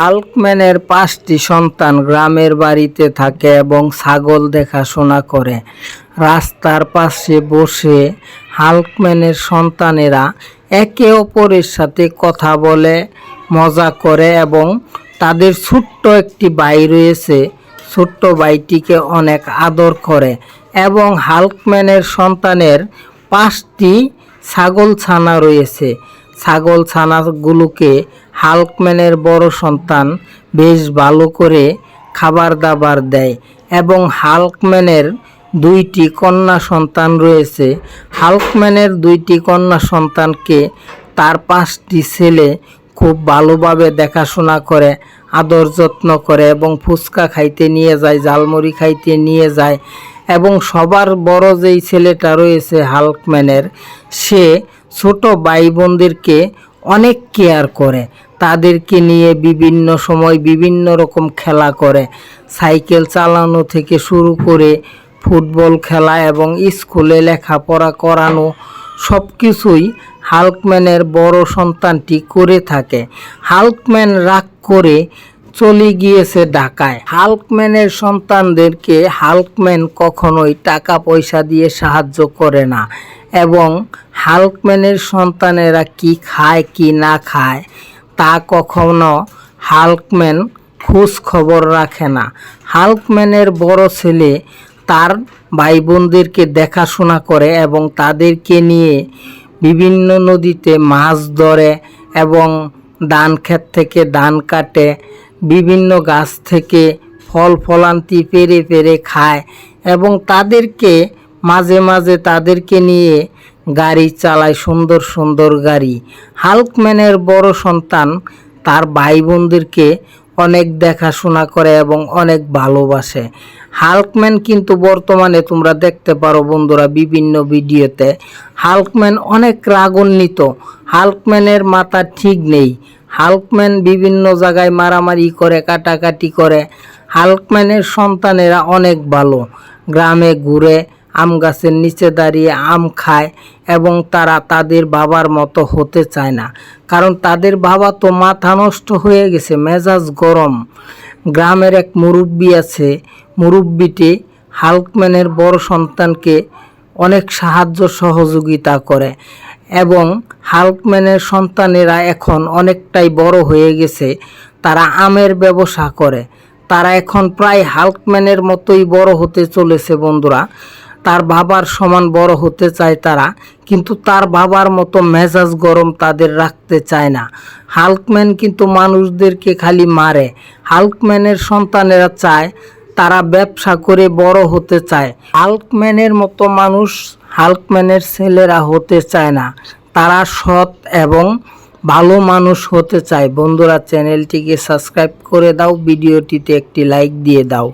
হাল্কম্যানের পাঁচটি সন্তান গ্রামের বাড়িতে থাকে এবং ছাগল দেখাশোনা করে। রাস্তার পাশে বসে হাল্কম্যানের সন্তানেরা একে অপরের সাথে কথা বলে, মজা করে এবং তাদের ছোট্ট একটি ভাই রয়েছে। ছোট্ট ভাইটিকে অনেক আদর করে এবং হাল্কম্যানের সন্তানের পাঁচটি ছাগল ছানা রয়েছে। ছাগল ছানাগুলোকে হাল্কম্যানের বড় সন্তান বেশ ভালো করে খাবার দাবার দেয় এবং হাল্কম্যানের দুইটি কন্যা সন্তান রয়েছে। হাল্কম্যানের দুইটি কন্যা সন্তানকে তার পাঁচটি ছেলে খুব ভালোভাবে দেখাশোনা করে, আদর যত্ন করে এবং ফুচকা খাইতে নিয়ে যায় জালমুড়ি খাইতে নিয়ে যায় এবং সবার বড় যেই ছেলেটা রয়েছে হাল্কম্যানের, সে ছোট ভাই বোনদেরকে অনেক কেয়ার করে। তাদেরকে নিয়ে বিভিন্ন সময় বিভিন্ন রকম খেলা করে। সাইকেল চালানো থেকে শুরু করে ফুটবল খেলা এবং স্কুলে লেখাপড়া করানো সব কিছুই হাল্কম্যানের বড় সন্তানটি করে থাকে। হাল্কম্যান রাগ করে চলে গিয়েছে ঢাকায়। হাল্কম্যানের সন্তানদেরকে হাল্কম্যান কখনোই টাকা পয়সা দিয়ে সাহায্য করে না এবং হাল্কম্যানের সন্তানেরা কি খায়, কি না খায় তা কখনো হাল্কম্যান খোঁজ খবর রাখে না। হাল্কম্যানের বড় ছেলে তার ভাই বোনদেরকে দেখাশোনা করে এবং তাদেরকে নিয়ে বিভিন্ন নদীতে মাছ ধরে এবং ধান ক্ষেত থেকে ধান কাটে, বিভিন্ন গাছ থেকে ফল ফলান্তি পেরে পেরে খায় এবং তাদেরকে মাঝে মাঝে তাদেরকে নিয়ে গাড়ি চালায় সুন্দর সুন্দর গাড়ি। হাল্কম্যানের বড় সন্তান তার ভাই বোনদেরকে অনেক দেখাশোনা করে এবং অনেক ভালোবাসে। হাল্কম্যান কিন্তু বর্তমানে তোমরা দেখতে পারো বন্ধুরা বিভিন্ন ভিডিওতে, হাল্কম্যান অনেক রাগান্বিত। হাল্কম্যানের মাথা ঠিক নেই। হাল্কম্যান বিভিন্ন জায়গায় মারামারি করে, কাটাকাটি করে। হাল্কম্যানের সন্তানেরা অনেক ভালো। গ্রামে ঘুরে আম গাছের নিচে দাঁড়িয়ে আম খায় এবং তারা তাদের বাবার মতো হতে চায় না। কারণ তাদের বাবা তো মাথা নষ্ট হয়ে গেছে, মেজাজ গরম। গ্রামের এক মুরব্বী আছে, মুরব্বীটি হাল্কম্যানের বড় সন্তানকে অনেক সাহায্য সহযোগিতা করে এবং হাল্কম্যানের সন্তানেরা এখন অনেকটাই বড় হয়ে গেছে, তারা আমের ব্যবসা করে। তারা এখন প্রায় হাল্কম্যানের মতোই বড় হতে চলেছে বন্ধুরা। তার বাবার সমান বড় হতে চায় তারা, কিন্তু তার বাবার মতো মেজাজ গরম তাদের রাখতে চায় না। হাল্কম্যান কিন্তু মানুষদেরকে খালি মারে। হাল্কম্যানের সন্তানেরা চায় তারা ব্যবসা করে বড় হতে চায়। হাল্কম্যানের মতো মানুষ হাল্কম্যানের ছেলেরা হতে চায় না। তারা সৎ এবং ভালো মানুষ হতে চায়। বন্ধুরা, চ্যানেলটিকে সাবস্ক্রাইব করে দাও, ভিডিওটিতে একটি লাইক দিয়ে দাও।